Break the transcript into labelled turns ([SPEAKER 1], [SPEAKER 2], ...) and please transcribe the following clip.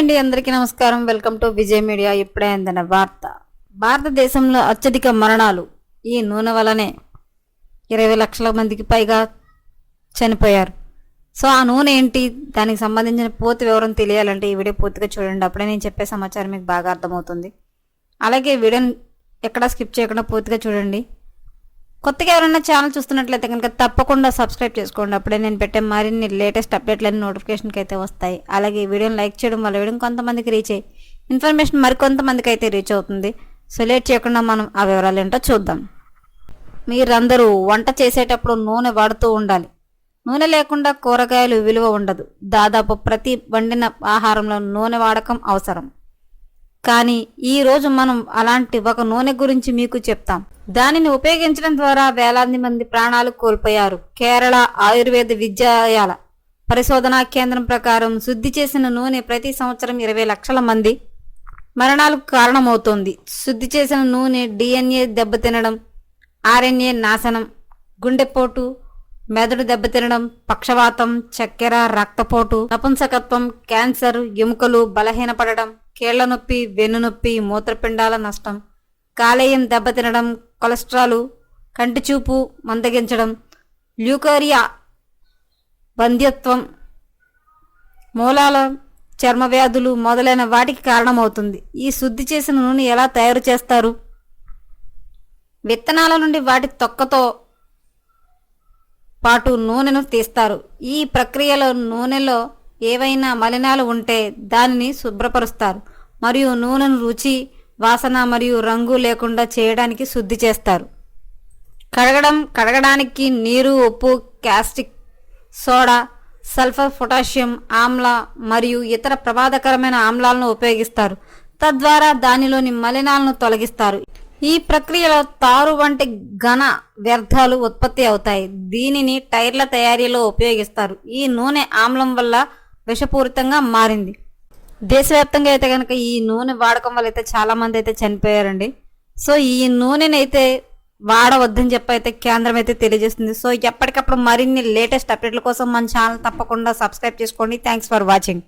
[SPEAKER 1] అండి అందరికీ నమస్కారం. వెల్కమ్ టు విజయ్ మీడియా ఇప్పుడే అందిన వార్త. భారతదేశంలో అత్యధిక మరణాలు ఈ నూనె వలనే ఇరవై లక్షల మందికి పైగా చనిపోయారు. సో ఆ నూనె ఏంటి? దానికి సంబంధించిన పూర్తి వివరం తెలియాలంటే ఈ వీడియో పూర్తిగా చూడండి. అప్పుడే నేను చెప్పే సమాచారం మీకు బాగా అర్థమవుతుంది. అలాగే వీడియోని ఎక్కడా స్కిప్ చేయకుండా పూర్తిగా చూడండి. కొత్తగా ఎవరైనా ఛానల్ చూస్తున్నట్లయితే కనుక తప్పకుండా సబ్స్క్రైబ్ చేసుకోండి. అప్పుడే నేను పెట్టే మరిన్ని లేటెస్ట్ అప్డేట్లన్నీ నోటిఫికేషన్కి అయితే వస్తాయి. అలాగే వీడియోని లైక్ చేయడం వల్ల వీడియో కొంతమందికి రీచ్ అయ్యి ఇన్ఫర్మేషన్ మరికొంతమందికి అయితే రీచ్ అవుతుంది. సో లేట్ చేయకుండా మనం ఆ వివరాలు ఏంటో చూద్దాం. మీరందరూ వంట చేసేటప్పుడు నూనె వాడుతూ ఉండాలి. నూనె లేకుండా కూరగాయలు విలువ ఉండదు. దాదాపు ప్రతి వండిన ఆహారంలో నూనె వాడకం అవసరం. కానీ ఈరోజు మనం అలాంటి ఒక నూనె గురించి మీకు చెప్తాం. దానిని ఉపయోగించడం ద్వారా వేలాది మంది ప్రాణాలు కోల్పోయారు. కేరళ ఆయుర్వేద విద్యాలయాల పరిశోధనా కేంద్రం ప్రకారం శుద్ధి చేసిన నూనె ప్రతి సంవత్సరం ఇరవై లక్షల మంది మరణాలకు కారణమవుతోంది. శుద్ధి చేసిన నూనె డిఎన్ఏ దెబ్బతినడం ఆర్ఎన్ఏ నాశనం గుండెపోటు మెదడు దెబ్బతినడం పక్షవాతం చక్కెర రక్తపోటు నపుంసకత్వం క్యాన్సర్ ఎముకలు బలహీనపడడం కీళ్ళ నొప్పి వెన్నునొప్పి మూత్రపిండాల నష్టం కాలేయం దెబ్బతినడం కొలెస్ట్రాల్ కంటి చూపు మందగించడం ల్యూకోరియా బంధ్యత్వం మూలాల చర్మ వ్యాధులు మొదలైన వాటికి కారణమవుతుంది. ఈ శుద్ధి చేసిన నూనె ఎలా తయారు చేస్తారు? విత్తనాల నుండి వాటి తొక్కతో పాటు నూనెను తీస్తారు. ఈ ప్రక్రియలో నూనెలో ఏవైనా మలినాలు ఉంటే దానిని శుభ్రపరుస్తారు. మరియు నూనెను రుచి వాసన మరియు రంగు లేకుండా చేయడానికి శుద్ధి చేస్తారు. కడగడం కడగడానికి నీరు ఉప్పు క్యాస్టిక్ సోడా సల్ఫర్ పొటాషియం ఆమ్ల మరియు ఇతర ప్రమాదకరమైన ఆమ్లాలను ఉపయోగిస్తారు. తద్వారా దానిలోని మలినాలను తొలగిస్తారు. ఈ ప్రక్రియలో తారు వంటి ఘన వ్యర్థాలు ఉత్పత్తి అవుతాయి. దీనిని టైర్ల తయారీలో ఉపయోగిస్తారు. ఈ నూనె ఆమ్లం వల్ల విషపూరితంగా మారింది. దేశవ్యాప్తంగా అయితే కనుక ఈ నూనె వాడకం వల్ల అయితే చాలా మంది అయితే చనిపోయారండి. సో ఈ నూనెని అయితే వాడవద్దని చెప్పి అయితే కేంద్రం అయితే తెలియజేస్తుంది. సో ఎప్పటికప్పుడు మరిన్ని లేటెస్ట్ అప్డేట్ల కోసం మన ఛానల్ తప్పకుండా సబ్స్క్రైబ్ చేసుకోండి. Thanks for watching.